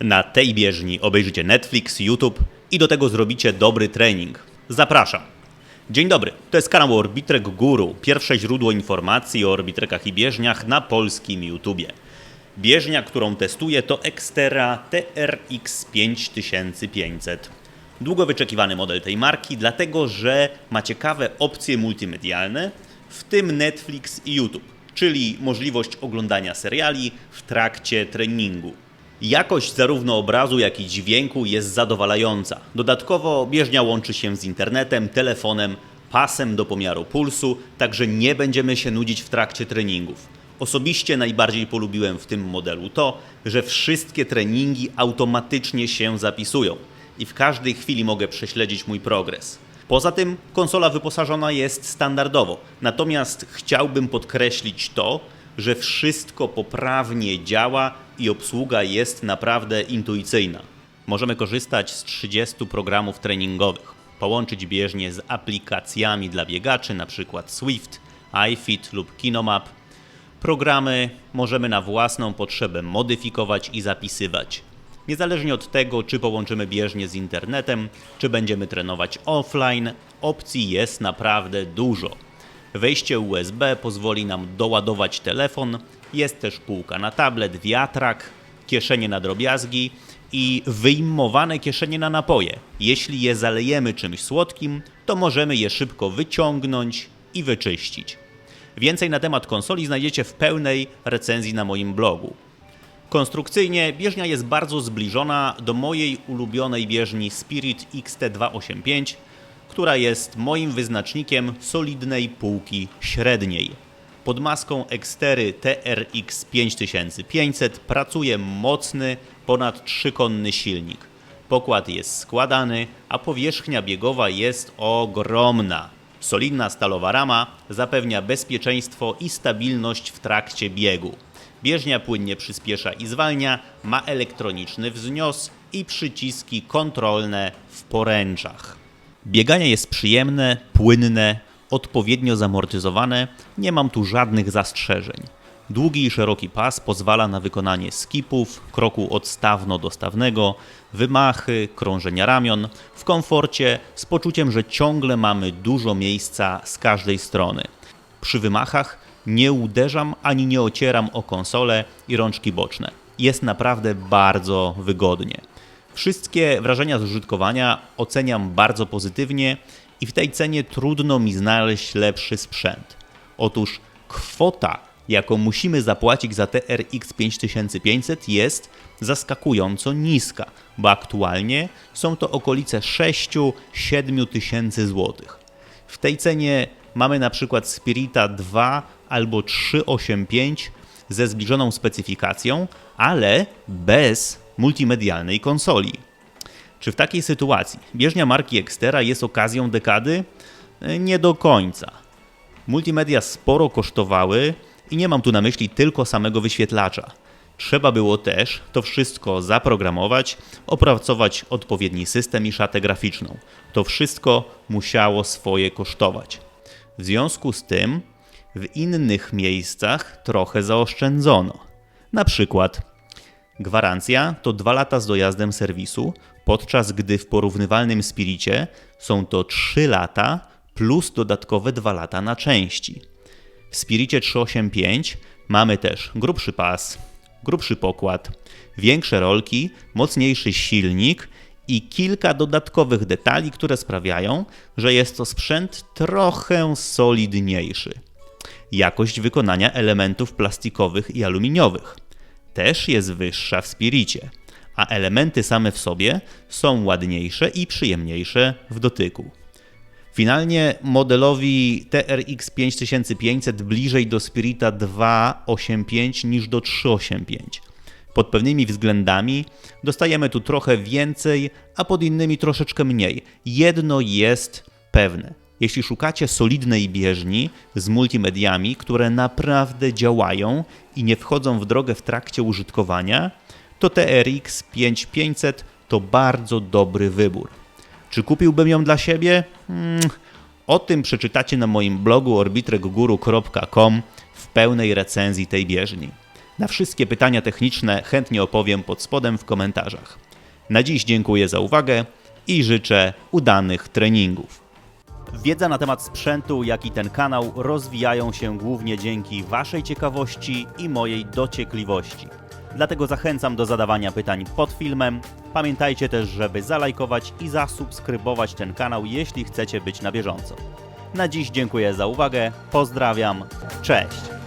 Na tej bieżni obejrzycie Netflix, YouTube i do tego zrobicie dobry trening. Zapraszam. Dzień dobry, to jest kanał Orbitrek Guru, pierwsze źródło informacji o orbitrekach i bieżniach na polskim YouTubie. Bieżnia, którą testuję to Xterra TRX 5500. Długo wyczekiwany model tej marki, dlatego że ma ciekawe opcje multimedialne, w tym Netflix i YouTube, czyli możliwość oglądania seriali w trakcie treningu. Jakość zarówno obrazu, jak i dźwięku jest zadowalająca. Dodatkowo bieżnia łączy się z internetem, telefonem, pasem do pomiaru pulsu, także nie będziemy się nudzić w trakcie treningów. Osobiście najbardziej polubiłem w tym modelu to, że wszystkie treningi automatycznie się zapisują i w każdej chwili mogę prześledzić mój progres. Poza tym konsola wyposażona jest standardowo, natomiast chciałbym podkreślić to, że wszystko poprawnie działa i obsługa jest naprawdę intuicyjna. Możemy korzystać z 30 programów treningowych, połączyć bieżnie z aplikacjami dla biegaczy, np. Swift, iFit lub Kinomap. Programy możemy na własną potrzebę modyfikować i zapisywać. Niezależnie od tego, czy połączymy bieżnie z internetem, czy będziemy trenować offline, opcji jest naprawdę dużo. Wejście USB pozwoli nam doładować telefon, jest też półka na tablet, wiatrak, kieszenie na drobiazgi i wyjmowane kieszenie na napoje. Jeśli je zalejemy czymś słodkim, to możemy je szybko wyciągnąć i wyczyścić. Więcej na temat konsoli znajdziecie w pełnej recenzji na moim blogu. Konstrukcyjnie bieżnia jest bardzo zbliżona do mojej ulubionej bieżni Spirit XT285, która jest moim wyznacznikiem solidnej półki średniej. Pod maską Xtery TRX 5500 pracuje mocny, ponad trzykonny silnik. Pokład jest składany, a powierzchnia biegowa jest ogromna. Solidna stalowa rama zapewnia bezpieczeństwo i stabilność w trakcie biegu. Bieżnia płynnie przyspiesza i zwalnia, ma elektroniczny wznios i przyciski kontrolne w poręczach. Bieganie jest przyjemne, płynne, odpowiednio zamortyzowane, nie mam tu żadnych zastrzeżeń. Długi i szeroki pas pozwala na wykonanie skipów, kroku odstawno-dostawnego, wymachy, krążenia ramion w komforcie, z poczuciem, że ciągle mamy dużo miejsca z każdej strony. Przy wymachach nie uderzam ani nie ocieram o konsolę i rączki boczne. Jest naprawdę bardzo wygodnie. Wszystkie wrażenia z użytkowania oceniam bardzo pozytywnie i w tej cenie trudno mi znaleźć lepszy sprzęt. Otóż kwota, jaką musimy zapłacić za TRX 5500 jest zaskakująco niska, bo aktualnie są to okolice 6-7 tysięcy złotych. W tej cenie mamy na przykład Spirita 2 albo 385 ze zbliżoną specyfikacją, ale bez multimedialnej konsoli. Czy w takiej sytuacji bieżnia marki Xtera jest okazją dekady? Nie do końca. Multimedia sporo kosztowały i nie mam tu na myśli tylko samego wyświetlacza. Trzeba było też to wszystko zaprogramować, opracować odpowiedni system i szatę graficzną. To wszystko musiało swoje kosztować. W związku z tym w innych miejscach trochę zaoszczędzono. Na przykład gwarancja to 2 lata z dojazdem serwisu, podczas gdy w porównywalnym Spiricie są to 3 lata plus dodatkowe 2 lata na części. W Spiricie 385 mamy też grubszy pas, grubszy pokład, większe rolki, mocniejszy silnik i kilka dodatkowych detali, które sprawiają, że jest to sprzęt trochę solidniejszy. Jakość wykonania elementów plastikowych i aluminiowych też jest wyższa w Spiricie, a elementy same w sobie są ładniejsze i przyjemniejsze w dotyku. Finalnie modelowi TRX 5500 bliżej do Spirita 285 niż do 385. Pod pewnymi względami dostajemy tu trochę więcej, a pod innymi troszeczkę mniej. Jedno jest pewne. Jeśli szukacie solidnej bieżni z multimediami, które naprawdę działają i nie wchodzą w drogę w trakcie użytkowania, to TRX 5500 to bardzo dobry wybór. Czy kupiłbym ją dla siebie? Hmm, o tym przeczytacie na moim blogu orbitrekguru.com w pełnej recenzji tej bieżni. Na wszystkie pytania techniczne chętnie opowiem pod spodem w komentarzach. Na dziś dziękuję za uwagę i życzę udanych treningów. Wiedza na temat sprzętu, jak i ten kanał rozwijają się głównie dzięki Waszej ciekawości i mojej dociekliwości. Dlatego zachęcam do zadawania pytań pod filmem. Pamiętajcie też, żeby zalajkować i zasubskrybować ten kanał, jeśli chcecie być na bieżąco. Na dziś dziękuję za uwagę, pozdrawiam, cześć!